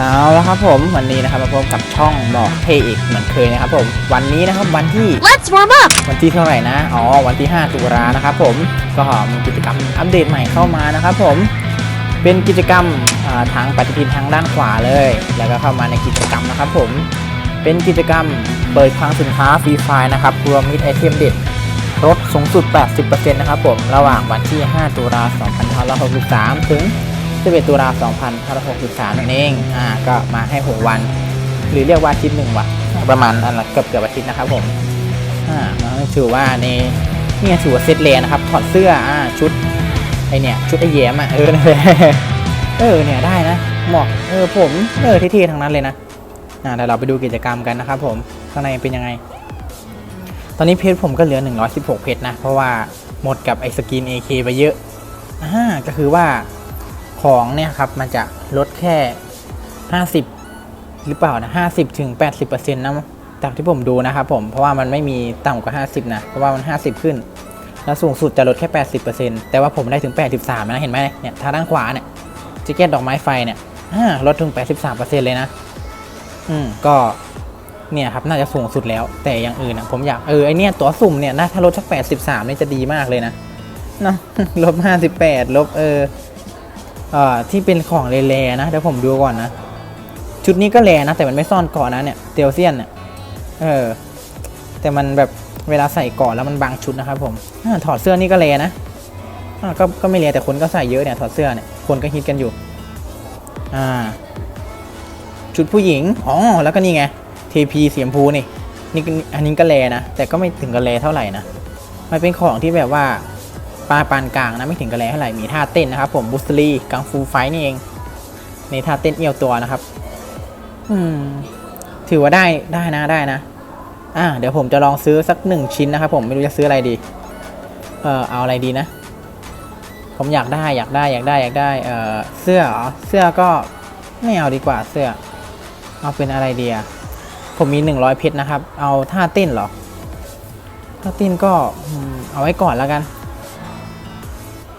เอาแล้วครับผมวันนี้นะครับมาพบกับช่องบอกเทอีกเหมือนเคยนะครับผมวันนี้นะครับวันที่ Let's warm up! วันที่เท่าไหร่นะอ๋อวันที่ 5 ตุลานะครับผมก็มีกิจกรรมอัปเดตใหม่เข้ามานะครับผมเป็นกิจกรรมอ่าทางปฏิทินทางด้านขวาเลย แล้วก็เข้ามาในกิจกรรมนะครับผมเป็นกิจกรรมเปิดคลังสินค้าฟรีไฟล์นะครับรวมมิตรไอเทมเด็ดลดสูงสุด 80%นะครับผมระหว่างวันที่ 5 ตุลา2563 ถึง 11ตุลา2563นั่นเองอ่าก็มาให้6วัน หรือเรียกว่าอาทิตย์หนึ่งวันประมาณอันละเกือบเกือบอาทิตย์นะครับผมอ่ามันถือว่าในเนี่ยถือว่าเซตเลนนะครับถอดเสื้ออ่าชุดไอเนี่ยชุดไอแย้มอะเออนั่นแหละเออเนี่ยได้นะเหมาะเออผมเออเท่ๆทั้งนั้นเลยนะอ่าเดี๋ยวเราไปดูกิจกรรมกันนะครับผมข้างในเป็นยังไง ตอนนี้เพจผมก็เหลือ 116 เพจนะ เพราะว่าหมดกับไอสกิน AK ไปเยอะอ่าก็คือว่า ของเนี่ยครับมันจะลดแค่ 50 หรือเปล่านะ50ถึง80%นะจากที่ผมดูนะครับผมเพราะว่ามันไม่มีต่ำกว่า 50 นะ เพราะว่ามัน 50 ขึ้น แล้วสูงสุดจะลดแค่ 80%แต่ว่าผมได้ถึง 83 นะ เห็นไหมเนี่ยทางด้านขวาเนี่ยจ็คเก็ตดอกไม้ไฟเนี่ยลดถึง 83%เลยนะ อืมก็เนี่ยครับน่าจะสูงสุดแล้ว แต่อย่างอื่นนะผมอยากเออไอเนี่ยตัวสุ่มเนี่ยน่าถ้าลดสัก 83 นี่จะดีมากเลยนะนาะลบ 58 ลบเออ ที่เป็นของเลๆนะ เดี๋ยวผมดูก่อนนะ ชุดนี้ก็แลนะ แต่มันไม่ซ่อนเกาะนะเนี่ยเตียวเซียนเนี่ยเออ แต่มันแบบเวลาใส่เกาะแล้วมันบางชุดนะครับผมอถอดเสื้อนี่ก็แลนะก็ก็ไม่แลแต่คนก็ใส่เยอะเนี่ยถอดเสื้อเนี่ยคนก็ฮิตกันอยู่ อ่า ชุดผู้หญิงอ๋อแล้วก็นี่ไงเทพีสีชมพูนี่นี่อันนี้ก็แลนะแต่ก็ไม่ถึงกับแลเท่าไหร่นะมันเป็นของที่แบบว่า ปลาปานกลางนะไม่ถึงกระแลเท่าไหร่มีท่าเต้นนะครับผมบุสลีกังฟูไฟนี่เอง ในท่าเต้นเอียวตัวนะครับ อืม ถือว่าได้ได้นะได้นะ อ่า เดี๋ยวผมจะลองซื้อสักหนึ่งชิ้นนะครับผมไม่รู้จะซื้ออะไรดี เออเอาอะไรดีนะ ผมอยากได้อยากได้อยากได้อยากได้ เออเสื้อเหรอเสื้อก็ไม่เอาดีกว่าเสื้อ เอาเป็นอะไรดีอะผมมีหนึ่งร้อยเพชรนะครับ เอาท่าเต้นเหรอท่าเต้นก็เอาไว้ก่อนแล้วกัน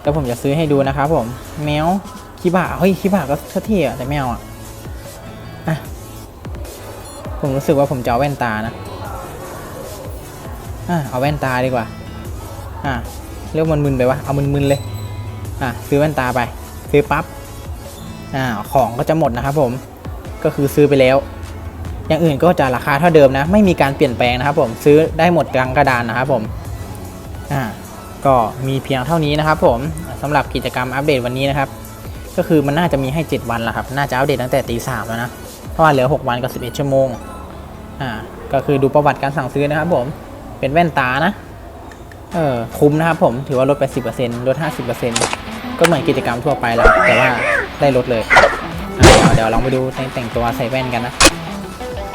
แต่ผมจะซื้อให้ดูนะครับผม แมวคิบะเฮ้ยคิบะก็เท่อะแต่แมวอะอะผมรู้สึกว่าผมจะเอาแว่นตานะอะเอาแว่นตาดีกว่า อะเรียกมันมึนไปวะเอามึนๆเลย อะซื้อแว่นตาไป ซื้อปั๊บอ่าของก็จะหมดนะครับผม ก็คือซื้อไปแล้ว อย่างอื่นก็จะราคาเท่าเดิมนะ ไม่มีการเปลี่ยนแปลงนะครับผมซื้อได้หมดกลางกระดานนะครับผม อ่า ก็มีเพียงเท่านี้นะครับผมสำหรับกิจกรรมอัปเดตวันนี้นะครับ ก็คือมันน่าจะมีให้ 7 วันแล้วครับ น่าจะอัปเดตตั้งแต่ตีสามแล้วนะเพราะว่าเหลือ 6 วันกับ 11 ชั่วโมงอ่าก็คือดูประวัติการสั่งซื้อนะครับผมเป็นแว่นตานะเออคุ้มนะครับผมถือว่าลดไป 10%ลด 50%ก็เหมือนกิจกรรมทั่วไปแล้วแต่ว่าได้ลดเลยอ่าเดี๋ยวเดี๋ยวลองไปดูแต่งแต่งตัวใส่แว่นกันนะ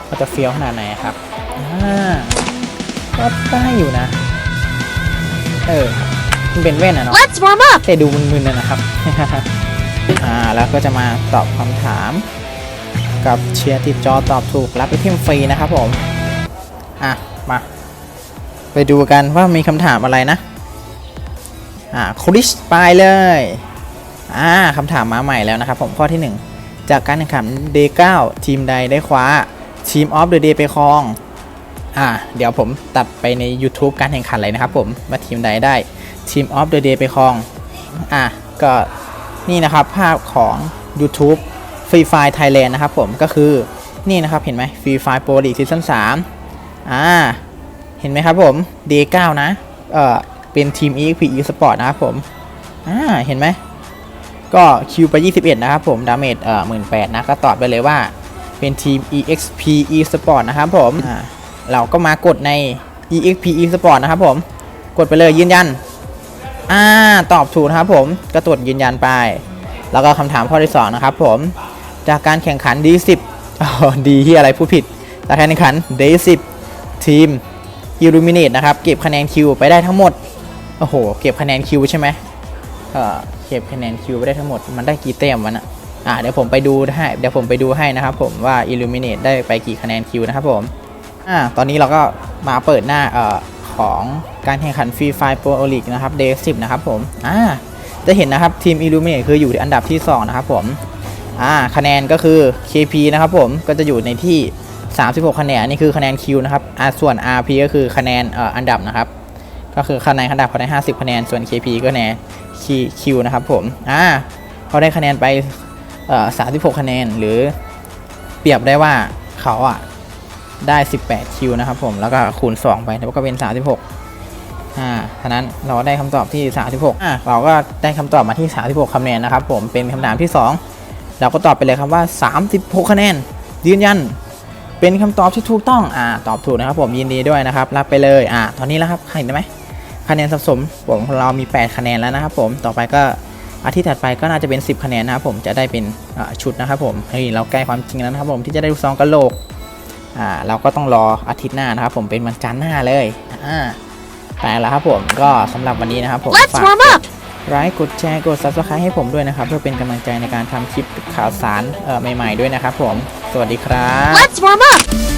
ว่าจะเฟี้ยวขนาดไหนครับอ่าก็ได้อยู่นะ เออมันเป็นแว่นอะเนาะ Let's warm up! แต่ดูมึนๆนะนะครับ อ่าแล้วก็จะมาตอบคำถาม กับเชียร์ติดจอตอบถูกรับไอเทมฟรีนะครับผม อะ มา ไปดูกันว่ามีคำถามอะไรนะ อ่าคริสไปเลย อ่าคำถามมาใหม่แล้วนะครับผมข้อที่ 1 จากการแข่งขัน Day 9ทีมใดได้คว้าทีมออฟเดอะเดย์ไปครอง อ่าเดี๋ยวผมตัดไปใน YouTube การแข่งขันเลยนะครับผมว่าทีมใดได้ทีมออฟเดอะเดย์ไปครองอะก็นี่นะครับภาพของ YouTube Free Fire Thailand นะครับผมก็คือนี่นะครับเห็นไหม Free Fire Pro League Season 3อ่าเห็นไหมครับผม Day 9นะเออเป็นทีม EXP Esport นะครับผมอ่าเห็นไหมก็คิวไป 21 นะครับผม ดาเมจเอ่อ18,000นะ ก็ตอบไปเลยว่าเป็นทีม EXP Esport นะครับผมอ่า เราก็มากดใน EXP Esport นะครับผม กดไปเลยยืนยัน อ่า ตอบถูกนะครับผมก็ตรวจยืนยันไป แล้วก็คำถามข้อที่ 2 นะครับผม จากการแข่งขัน D10 อ๋อดีที่อะไรผู้ผิด จากการแข่งขัน D10 ทีม Illuminate นะครับ เก็บคะแนนคิวไปได้ทั้งหมด โอ้โห เก็บคะแนนคิวใช่ไหมเออเก็บคะแนนคิวไปได้ทั้งหมด มันได้กี่แต้มวะน่ะอ่าเดี๋ยวผมไปดูให้เดี๋ยวผมไปดูให้นะครับผมว่า Illuminate ได้ไปกี่คะแนนคิวนะครับผม อ่าตอนนี้เราก็มาเปิดหน้าเอ่อของการแข่งขัน Free Fire Pro League นะครับ Day 10นะครับผมอ่าจะเห็นนะครับทีม Illumi เคืออยู่ที่อันดับที่ 2 นะครับผมอ่าคะแนนก็คือ KP นะครับผมก็จะอยู่ในที่ 36 คะแนนนนี่คือคะแนน Q นะครับอ่าส่วน RP ก็คือคะแนนเอ่ออันดับนะครับ ก็คือคะแนนอันดับเขาได้ 50 คะแนนส่วน KP ก็คะแนน Q นะครับผมอ่าเขาได้คะแนนไปเอ่อ36 คะแนนหรือเปรียบได้ว่าเขาอะ ได้ 18 คิวนะครับผม แล้วก็คูณ 2 ไปแล้วก็เป็น 36อ่าฉะนั้นเราได้คำตอบที่ 36อ่าเราก็ได้คำตอบมาที่ 36คะแนนนะครับผมเป็นคำถามที่ 2 เราก็ตอบไปเลยครับว่า 36 คะแนน ยืนยัน เป็นคำตอบที่ถูกต้องอ่าตอบถูกนะครับผมยินดีด้วยนะครับ รับไปเลยอ่าตอนนี้แล้วครับเห็นไหมคะแนนสะสมผมของเรามี 8 คะแนนแล้วนะครับผมต่อไปก็อาทิตย์ถัดไปก็น่าจะเป็น 10 คะแนนนะครับผมจะได้เป็นอ่าชุดนะครับผมเฮ้ยเราใกล้ความจริงแล้วนะครับผมที่จะได้ลูกซองกะโหลก อ่าเราก็ต้องรออาทิตย์หน้านะครับผมเป็นวันจันทร์หน้าเลยอ่าไปแล้วครับผมก็สำหรับวันนี้นะครับผม Let's ฝาก warm ก up ดไลค์กดแชร์กด subscribe ให้ผมด้วยนะครับ เพื่อเป็นกำลังใจในการทำคลิปข่าวสารเอ่อใหม่ๆด้วยนะครับผม สวัสดีครับ Let's warm up!